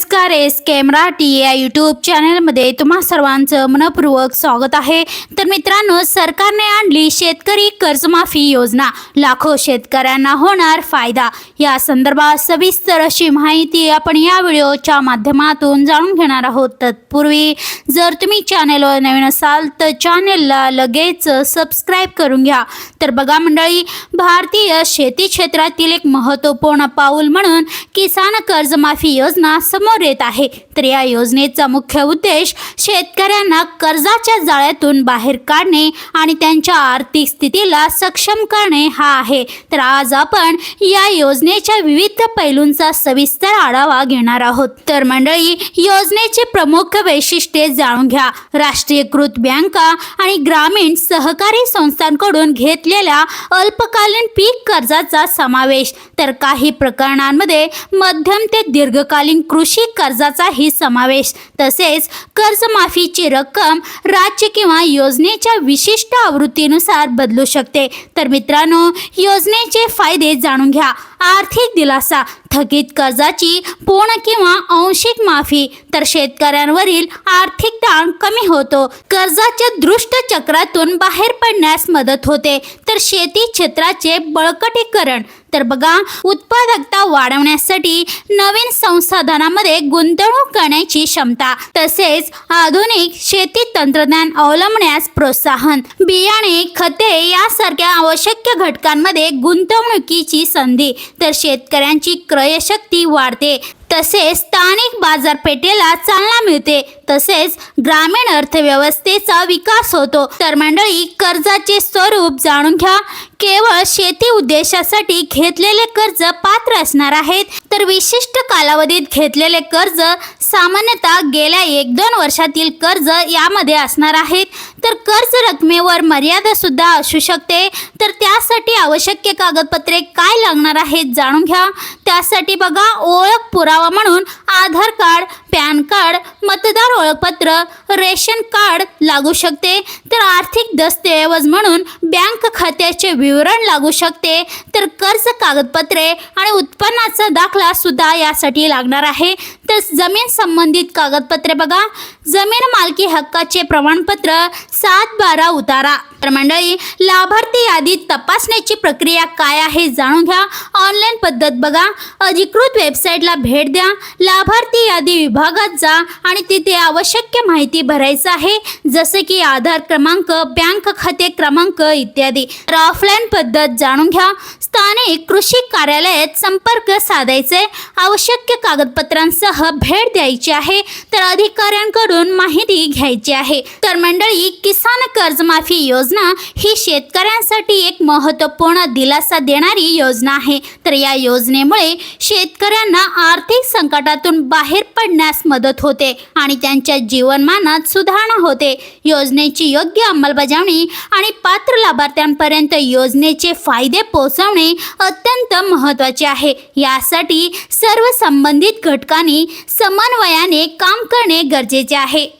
नमस्कार एस के मराठी या यूट्यूब चॅनलमध्ये तुम्हा सर्वांचं मनपूर्वक स्वागत आहे. तर मित्रांनो सरकारने आणली शेतकरी कर्जमाफी योजना. लाखो शेतकऱ्यांना होणार फायदा. या संदर्भात सविस्तर अशी माहिती आपण या व्हिडिओच्या माध्यमातून जाणून घेणार आहोत. तत्पूर्वी जर तुम्ही चॅनेलवर नवीन असाल तर चॅनेलला लगेच सबस्क्राईब करून घ्या. तर बघा मंडळी भारतीय शेती क्षेत्रातील एक महत्त्वपूर्ण पाऊल म्हणून किसान कर्जमाफी योजना समोर येत आहे. तर या योजनेचा मुख्य उद्देश शेतकऱ्यांना कर्जाच्या जाळ्यातून बाहेर काढणे आणि त्यांच्या आर्थिक स्थितीला सक्षम करणे हा आहे. तर आज आपण या योजनेच्या विविध पैलूंचा सविस्तर आढावा घेणार आहोत. तर मंडळी योजनेचे प्रमुख वैशिष्ट्ये जाणून घ्या. राष्ट्रीयकृत बँका आणि ग्रामीण सहकारी संस्थांकडून घेतलेल्या अल्पकालीन पीक कर्जाचा समावेश. तर काही प्रकरणांमध्ये मध्यम ते दीर्घकालीन कृषी कर्जाचाही समावेश. तसेच कर्जमाफीची रक्कम राज्य किंवा योजनेच्या विशिष्ट आवृत्तीनुसार बदलू शकते. तर मित्रांनो योजनेचे फायदे जाणून घ्या. आर्थिक दिलासा थकीत कर्जाची पूर्ण किंवा आंशिक माफी. तर शेतकऱ्यांवरील आर्थिक ताण कमी होतो. कर्जाच्या दृष्ट चक्रातून बाहेर पडण्यास मदत होते. तर शेती क्षेत्राचे बळकटीकरण. तर बघा उत्पादकता वाढवण्यासाठी नवीन संसाधनामध्ये गुंतवणूक करण्याची क्षमता तसेच आधुनिक शेती तंत्रज्ञान अवलंबण्यास प्रोत्साहन. बियाणे खते यासारख्या आवश्यक घटकांमध्ये गुंतवणुकीची संधी. तर शेतकऱ्यांची क्रयशक्ती वाढते. तसेच स्थानिक बाजारपेठेला चालना मिळते. तसेच ग्रामीण अर्थव्यवस्थेचा विकास होतो. तर मंडळी कर्जाचे स्वरूप जाणून घ्या. केवळ शेती उद्देशासाठी घेतलेले कर्ज पात्र असणार आहेत. तर विशिष्ट कालावधीत घेतलेले कर्ज सामान्यतः गेल्या एक दोन वर्षातील कर्ज यामध्ये असणार आहेत. तर कर्ज रकमेवर मर्यादा सुद्धा असू शकते. तर त्यासाठी आवश्यक कागदपत्रे काय लागणार आहेत जाणून घ्या. त्यासाठी बघा ओळख पुरावा म्हणून आधार कार्ड पॅन कार्ड मतदार ओळखपत्र रेशन कार्ड लागू शकते. तर आर्थिक दस्तऐवज म्हणून बँक खात्याचे विवरण लागू शकते. तर कर्ज कागदपत्रे आणि उत्पन्नाचा दाखला सुद्धा यासाठी लागणार आहे. तर जमीन संबंधित कागदपत्रे बघा. जमीन मालकी हक्काचे प्रमाणपत्र सात बारा उतारा. तर मंडळी लाभार्थी यादी तपासण्याची प्रक्रिया काय आहे जाणून घ्या. ऑनलाईन पद्धत बघा. अधिकृत वेबसाईटला भेट द्या. लाभार्थी यादी विभागात जा आणि तिथे आवश्यक माहिती भरायचं आहे. जसे की आधार क्रमांक बँक खाते क्रमांक इत्यादी. तर ऑफलाईन पद्धत जाणून घ्या. स्थानिक कृषी कार्यालयात संपर्क साधायचे. आवश्यक कागदपत्रांसह भेट द्यायची आहे. तर अधिकाऱ्यांकडून माहिती घ्यायची आहे. तर मंडळी किसान कर्जमाफी योजना ही शेतकऱ्यांसाठी एक महत्त्वपूर्ण दिलासा देणारी योजना आहे. तर या योजनेमुळे शेतकऱ्यांना आर्थिक संकटातून बाहेर पडण्यास मदत होते आणि त्यांच्या जीवनमानात सुधारणा होते. योजनेची योग्य अंमलबजावणी आणि पात्र लाभार्थ्यांपर्यंत योजनेचे फायदे पोहोचवणे अत्यंत महत्त्वाचे आहे. यासाठी सर्व संबंधित घटकांनी समन्वयाने काम करणे गरजेचे आहे.